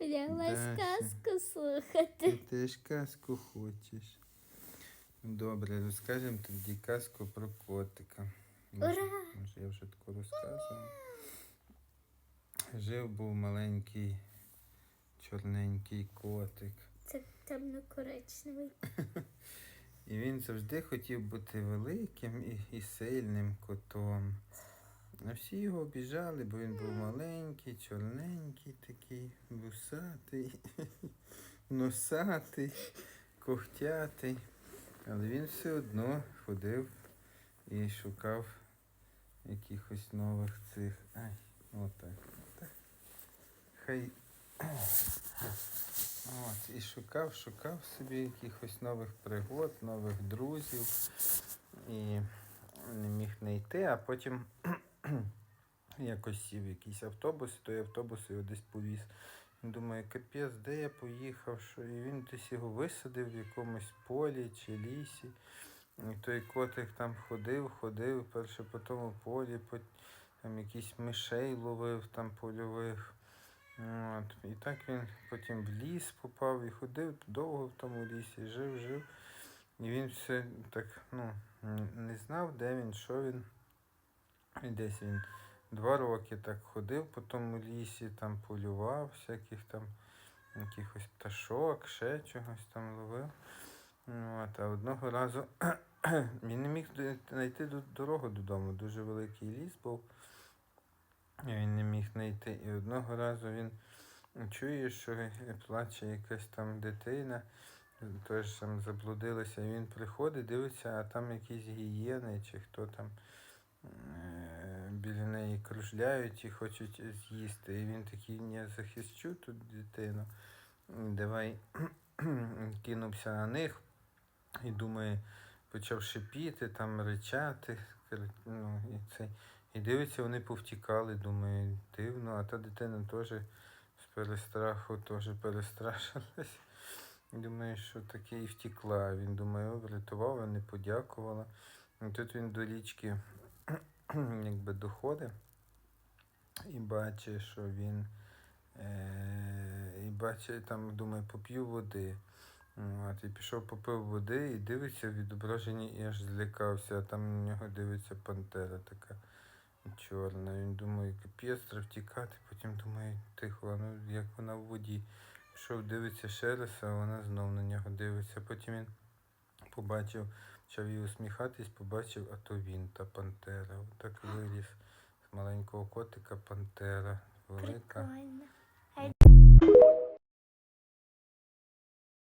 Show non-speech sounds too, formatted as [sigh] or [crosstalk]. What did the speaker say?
Лягла Да, сказку слухати. Ти ж казку хочеш. Добре, розкажемо тоді казку про котика. Може, Ура! може я вже таку розказував. Жив був маленький чорненький котик. Це темно-коричневий. [laughs] І він завжди хотів бути великим і, і сильним котом. А всі його обіжали, бо він був маленький, чорненький такий, вусатий, [laughs] носатий, когтятий. Але він все одно ходив і шукав якихось нових цих. Ай, отак. Хай. От, і шукав, шукав собі якихось нових пригод, нових друзів. І не міг знайти, а потім якось сів якийсь автобус, той автобус його десь повіз. Він думає, капець, де я поїхав? Що? І він десь його висадив в якомусь полі чи лісі. І той котик там ходив, ходив, перше по тому полі, по, там якісь мишей ловив там польових. От. І так він потім в ліс попав і ходив довго в тому лісі, жив, жив. І він все так, ну, не знав, де він, що він. І десь він два роки так ходив по тому лісі, там полював всяких там якихось пташок, ще чогось там ловив. От, а одного разу [clears throat] він не міг знайти дорогу додому. Дуже великий ліс був. І він не міг знайти. І одного разу він чує, що плаче якась там дитина, теж там заблудилася. І він приходить, дивиться, а там якісь гієни чи хто там е, біля неї кружляють і хочуть з'їсти. І він такий, не захищу тут дитину. Давай [clears throat] кинувся на них і думає, почав шипіти, там ричати. Ну, і, цей. і дивиться, вони повтікали, думаю, дивно, а та дитина теж з перестраху теж перестрашилась. Думаю, що таке і втекла. Він думає, о, врятував, не подякувала. І тут він до річки [clears throat] якби доходить і бачить, що він е, і бачить, там думає, поп'ю води. От, і пішов попив води і дивиться в і аж злякався, а там на нього дивиться пантера така чорна. Він думає, капець, втікати, потім думає, тихо, ну як вона в воді. Пішов, дивиться ще раз, а вона знов на нього дивиться. Потім він побачив, почав їй усміхатись, побачив, а то він, та пантера. Отак виріс з маленького котика пантера. Велика. Прикольно.